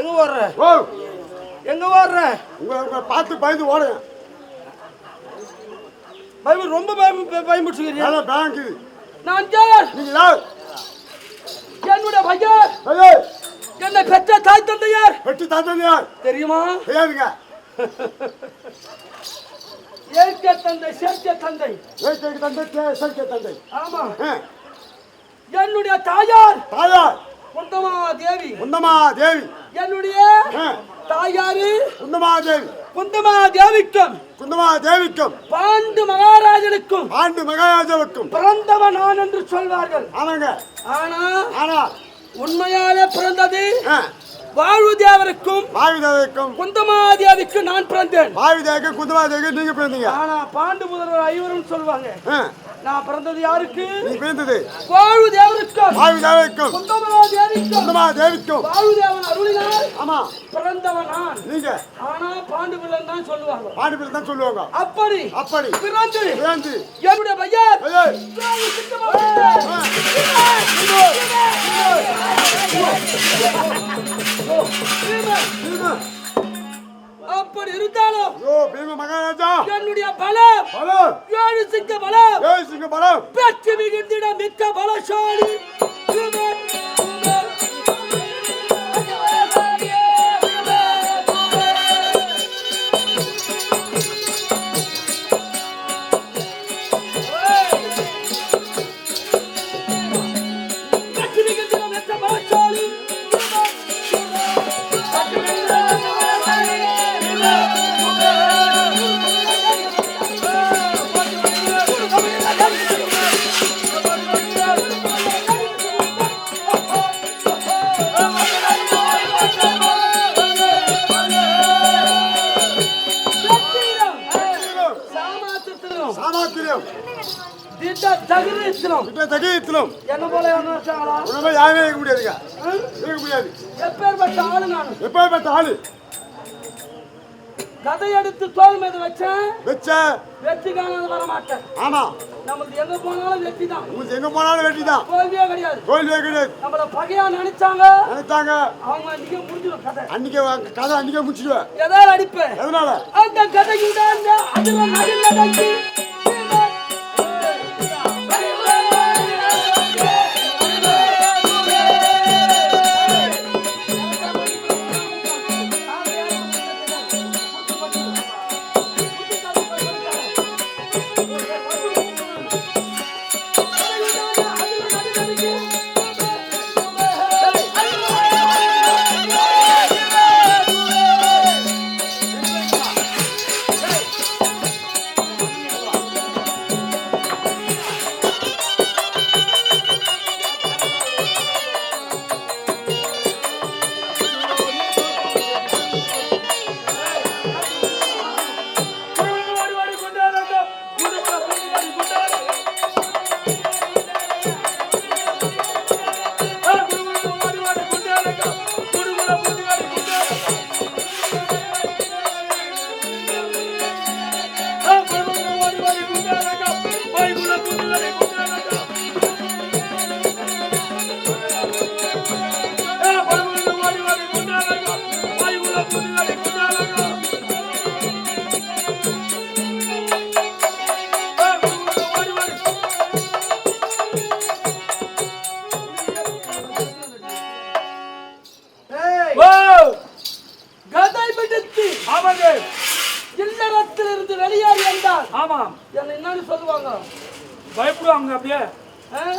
எங்க ஓடுற ஓ. எங்க ஓடுற உங்க உங்க பார்த்து பயந்து ஓடுங்க பயம் ரொம்ப பயம் வேலை பேங்க் நான் யார் நீங்க யார்? என்னுடைய பையன். ஐயோ என்னை பெற்ற தாய் தந்தையார். வெட்டி தாத்தன் யார் தெரியுமா? தெரியாதுங்க. ஏற்க தந்தை சேர்க்க தந்தை. ஏற்கனவே தந்தை சேர்க்கை தந்தை. ஆமா. என்னுடைய தாயார். தாயார். குந்தமா தேவி குந்தமா தேவி என்னுடைய தாயாரு குந்தமா தேவி குந்தமா தேவிக்கும் குந்தமா தேவிக்கும் பாண்டு மகாராஜனுக்கும். ஆண்டு மகாராஜாவுக்கும் பிறந்தவன் நான் என்று சொல்வார்கள். ஆனாங்க ஆனா ஆனா. உண்மையாலே பிறந்தது வாழ்வு தேவருக்கும் பாவிதேவிக்கும் குந்தமாதேவிக்கு நான் பிறந்தேன். பாவிதேவிக்கும் குந்தமா தேவிக்கும் நீங்க பிறந்தீங்க. ஆனா பாண்டு முதல்வர் ஐவரும் சொல்லுவாங்க ஆ, நான் பிறந்தது யாருக்கு? நீ பிறந்தது வாழ்வு தேவருக்கும் பாவிதேவிக்கும் குந்தமாதேவிக்கும் குந்தமா தேவிக்கும் வாழ்வு தேவன் அருளினால் ஆமா. பிறந்தவன் நான் நீங்க. ஆனா பாண்டு பிள்ளன் தான் சொல்லுவாங்க. பாண்டி பிள்ளை தான் சொல்லுவாங்க. அப்படி அப்படி. பிறந்து பிறந்து. என்னுடைய பையன். வாழ்வு சித்தமாக இருந்தாலும் ஐயோ பீம மகாராஜா. என்னுடைய பலம் பலம். ஏழு சிங்க பலம் ஏய் சிங்க பலம். பெற்று மிகுந்திட மிக்க பலசாலி. திட்ட தகுதித்திலும் கிட்ட தகியத்திலும் என்ன போல உணவை யாருமே இருக்க முடியாதுங்க. இருக்க முடியாது. எப்பேற்பட்ட ஆளு நான்? எப்பேற்பட்ட ஆளு? கதை எடுத்து தோல் மீது வச்சேன் வச்ச? வெற்றி காணாத வர மாட்டேன் ஆமா. நமக்கு எங்க போனாலும் வெற்றி தான். உங்களுக்கு எங்க போனாலும் வெட்டி தான். தோல்வியே கிடையாது. தோல்வியே கிடையாது. நம்மள பகையா நினைச்சாங்க? நினைச்சாங்க. அவங்க அன்னைக்கே முடிஞ்சிடும் கதை. அன்னைக்கு கதை அன்னைக்கே முடிச்சிடுவேன் ஏதாவது அடிப்பேன். எதனால? அந்த அதுல நடுல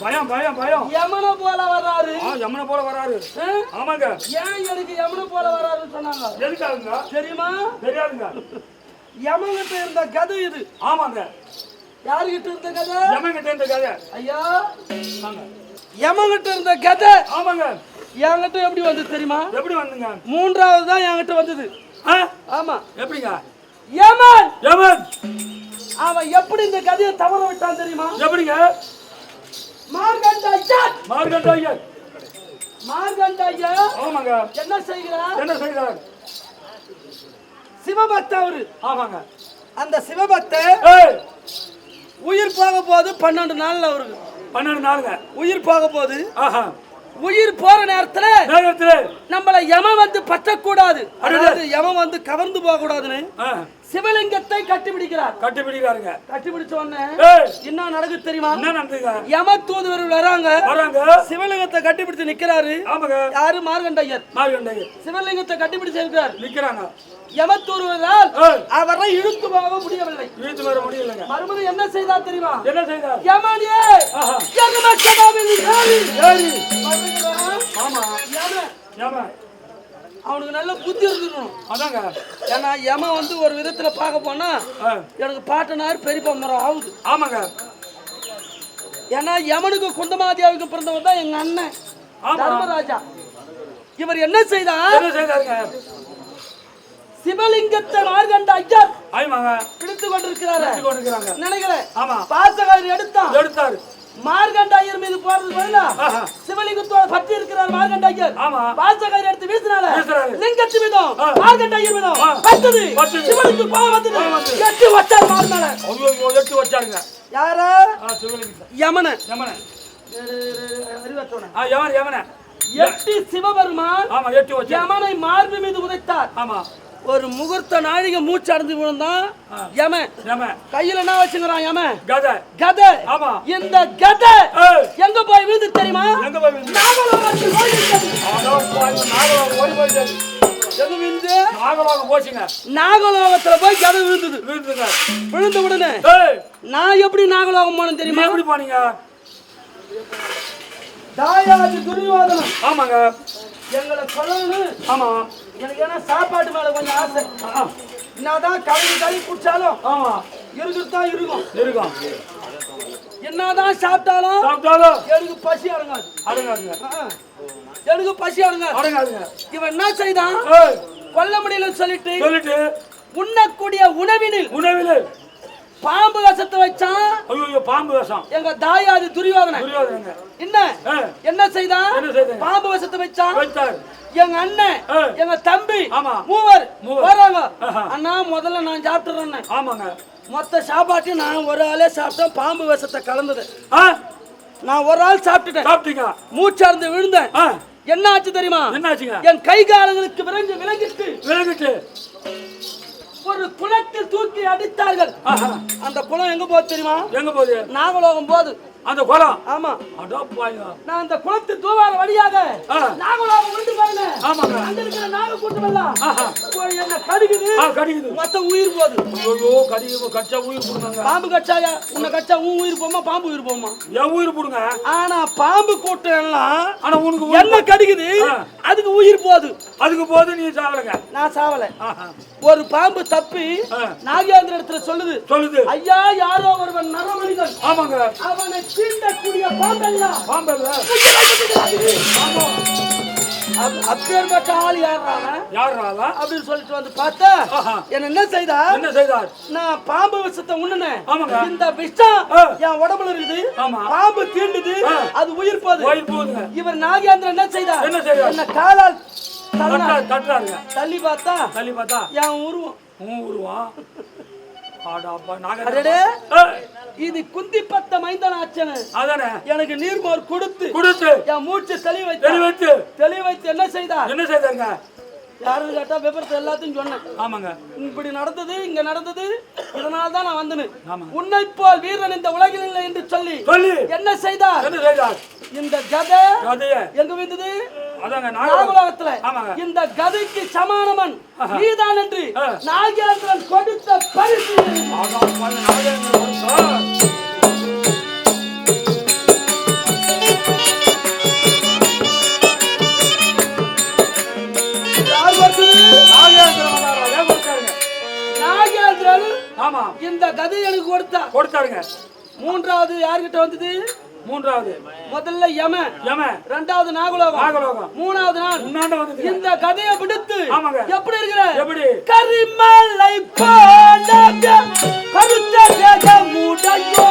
பயம் பயம் பயம். யமன போல வர்றாரு ஆ யமுனை போல வராரு? ஆமாங்க. ஏன் எனக்கு யமன போல வர்றாருன்னு சொன்னாங்க? எதுக்காகுங்க? தெரியுமா? தெரியாதுங்க. யமன்கிட்ட இருந்த கதை இது. ஆமாங்க. யாருகிட்ட இருந்த கதை? யமங்கிட்ட இருந்த கதை. ஐயா. ஆமாங்க. யமன்கிட்ட இருந்த கதை. ஆமாங்க. என்கிட்ட எப்படி வந்தது தெரியுமா? எப்படி வந்துங்க மூன்றாவது தான் என்கிட்ட வந்தது. ஆமா. எப்படிங்க? யமன்! யமன்! அவன் எப்படி இந்த கதையை தவற விட்டான் தெரியுமா? எப்படிங்க? மார்கண்டையா மார்கண்டாயர் மார்கண்டையா ஆமாங்க. என்ன செய்கிறார்? என்ன செய்கிறார்? சிவபக்த அவரு. ஆமாங்க. அந்த சிவபக்த உயிர் போக போது பன்னெண்டு நாள்ல அவருக்கு பன்னெண்டு நாளுங்க. உயிர் போக போது ஆஹா. உயிர் போற நேரத்துல நேரத்தில் நம்மள யமன் வந்து பற்றக்கூடாது. அதாவது யமன் வந்து கவர்ந்து போக கூடாதுன்னு சிவலிங்கத்தை கட்டிப்பிடிக்கிறார். கட்டிப்பிடிக்காருங்க. கட்டிப்பிடிச்ச உடனே என்ன நடக்குது தெரியுமா? என்ன நடந்துங்க யம தூதுவர்கள் வராங்க. வராங்க. சிவலிங்கத்தை கட்டிப்பிடிச்சு நிக்கிறாரு. ஆமாங்க. யாரு? மார்கண்டையர். மார்கண்டையர். சிவலிங்கத்தை கட்டிப்பிடிச்சு இருக்கிறார் நிக்கிறாங்க. யம தூதுவரால் ஏய்! அவரை இழுத்து போக முடியவில்லை. இழுத்து வர முடியலங்க மறுபடியும் என்ன செய்தார் தெரியுமா? என்ன செய்தார்? யமனே! ஆஹா. யம சபாவில் ஏறி! ஏறி. மறுபடியும் ஆமா. யம. ஏமா அவனுக்கு நல்ல புத்தி இருக்கணும். அதாங்க. ஏன்னா யம வந்து ஒரு விதத்துல பார்க்க போனா எனக்கு பாட்டனார் பெரியப்பா மரம் ஆகுது. ஆமாங்க. ஏன்னா யமனுக்கு குந்தமாதியாவுக்கு பிறந்தவர் தான் எங்க அண்ணன். தர்மராஜா. இவர் என்ன செய்தார்? சிவலிங்கத்தை மார்கண்ட ஐயர் ஆமாங்க. பிடித்து கொண்டிருக்கிறாரு. நினைக்கிறேன். ஆமா. பாசகாரி எடுத்தான். எடுத்தாரு. மார்கண்ட ஐயர் மீது போறது பதிலா. சிவலிங்கத்தோட பற்றி இருக்கிறார் மார்கண்ட ஐயர் ஆமா. பாசகாரி எடுத்து வீசினால. லிங்கத்து மீதும் ஆ. மார்கண்ட ஐயர் மீதும். பத்தது. சிவனுக்கு கோபம் வந்தது. எட்டு வச்சார் மார்மேல. எட்டு வச்சாருங்க. யார? யமன. யமன. எட்டு சிவபெருமான் யமனை மார்பு மீது உதைத்தார். ஆமா. ஒரு முகூர்த்த நாழிகை மூச்சு அடைந்து விழுந்தான் யம. கையில என்ன வச்சுக்கிறான் யமன் கதை. கதை. ஆமா. இந்த கதை. எங்க போய் விழுந்து தெரியுமா? எங்க போய் விழுந்து? நாகலோகத்தில் போய் கதை விழுந்தது. விழுந்த உடனே நான் எப்படி நாகலோகம் போனேன் தெரியுமா? எப்படி போனீங்க? தாயாதி துரியோதனம் ஆமாங்க. எங்களை கொல்லணும் ஆமா. எனக்கு ஏன்னா சாப்பாட்டு மேல கொஞ்சம் ஆசை. என்னதான் கழுவி கழுவி குடிச்சாலும் ஆமா. இருக்குதான் இருக்கும் இருக்கும் என்னதான் சாப்பிட்டாலும் சாப்பிட்டாலும் எனக்கு பசி அடங்காது. அடங்காதுங்க. எனக்கு பசி அடங்காது. அடங்காதுங்க. இவன் என்ன செய்தான்? கொல்ல முடியலன்னு சொல்லிட்டு சொல்லிட்டு உண்ணக்கூடிய உணவினில் உணவில் பாம்பு விஷத்தை வச்சான். ஐயோ பாம்பு விஷம். எங்க தாயாதி துரியோதனை துரியோதனங்க என்ன? என்ன செய்தான்? என்ன? பாம்பு விஷத்தை வச்சான். வைத்தார். எங்க அண்ணன். எங்க தம்பி. மூவர். மூவர். வராங்க. அண்ணா முதல்ல நான் சாப்பிட்டுறேன் ஆமாங்க. மொத்த சாப்பாட்டையும் நான் ஒரு ஆளே சாப்பிட்டேன். பாம்பு விஷத்தை கலந்தது. நான் ஒரு ஆள் சாப்பிட்டுட்டேன். சாப்பிட்டீங்க. மூச்சார்ந்து விழுந்தேன். என்ன ஆச்சு தெரியுமா? என்னாச்சுங்க? என் கை கால்களுக்கு விரைஞ்சு விலகிட்டு. விலகிட்டு. ஒரு குளத்தில் தூக்கி அடித்தார்கள். அந்த குளம் எங்க போகுது தெரியுமா? எங்க போகுது? நாகலோகம் போகுது. அந்த குளம். ஆமா. அடோ பாயா நான் அந்த குளத்து தூவார வழியாக ஆ. நாகலோகம் விட்டு பாருங்க ஆமாங்க. அங்க இருக்கிற நாக கூட்டம் எல்லாம். ஆஹா. ஒரு என்ன கடுகுது ஆ கடிக்குது. மொத்த உயிர் போகுது. ஐயோ கடிக்கு கச்சா உயிர் போடுங்க பாம்பு கச்சாயா? உன்னை கச்சா உன் உயிர் போமா பாம்பு உயிர் போமா என் உயிர் போடுங்க. ஆனா பாம்பு கூட்டம் எல்லாம் ஆனா உனக்கு என்ன கடிக்குது. அதுக்கு உயிர் போகுது. அதுக்கு போது நீ சாவலங்க. நான் சாவல. ஒரு பாம்பு தப்பி. நாகேந்திர இடத்துல சொல்லுது சொல்லுது. ஐயா யாரோ ஒருவன் நரமனிதன் ஆமாங்க. அவனை தீண்டக்கூடிய பாம்பெல்லாம். பாம்பல்ல ஆமா அப்- அப்பேற்பட்ட ஆள் யாரான யார் ராதா அப்படின்னு சொல்லிட்டு வந்து பார்த்தா. என்ன என்ன செய்தா என்ன செய்தார்? நான் பாம்பு விஷத்தை உண்ணுனேன் ஆமாங்க. இந்த விஷம். என் உடம்புல இருக்குது. பாம்பு தீண்டுது. அது உயிர் போகுது. உயிர் இவர் நாகேந்திரன் என்ன செய்தார்? என்ன செய்தார்? என்ன காலால் தள்ளி பார்த்தா தள்ளி பார்த்தா? என் உருவம் உன் உருவம் இது குந்தி பத்த மைந்தனாச்சனு அதானே? எனக்கு நீர்மோர் கொடுத்து கொடுத்து. என் மூச்சு தெளி வைத்து தெளி வைத்து தெளி வைத்து என்ன செய்தார்? என்ன செய்தாங்க யாருன்னு கேட்டா விபரத்தை எல்லாத்தையும் சொன்னேன். ஆமாங்க. இப்படி நடந்தது இங்க நடந்தது இதனால தான் நான் வந்தேன். உன்னை போல் வீரன் இந்த உலகில் இல்லை என்று சொல்லி சொல்லி. என்ன செய்தார்? என்ன செய்தார்? இந்த கதை எங்க வந்தது நாகலோகத்துல. இந்த கதைக்கு சமானமன் நீதான் என்று. நாகேந்திரன் கொடுத்த பரிசு. நாகேந்திரன் ஆமா. இந்த கதை எனக்கு கொடுத்தா. கொடுத்தாருங்க. மூன்றாவது யார்கிட்ட வந்தது? மூன்றாவது. முதல்ல யமன் யம. ரெண்டாவது நாகலோகம் நாகலோகம். மூணாவது நான் முன்னாண்ட இந்த கதையை விடுத்து. எப்படி இருக்கிற? எப்படி? கரிமலை போல கருத்த தேகமுடையோ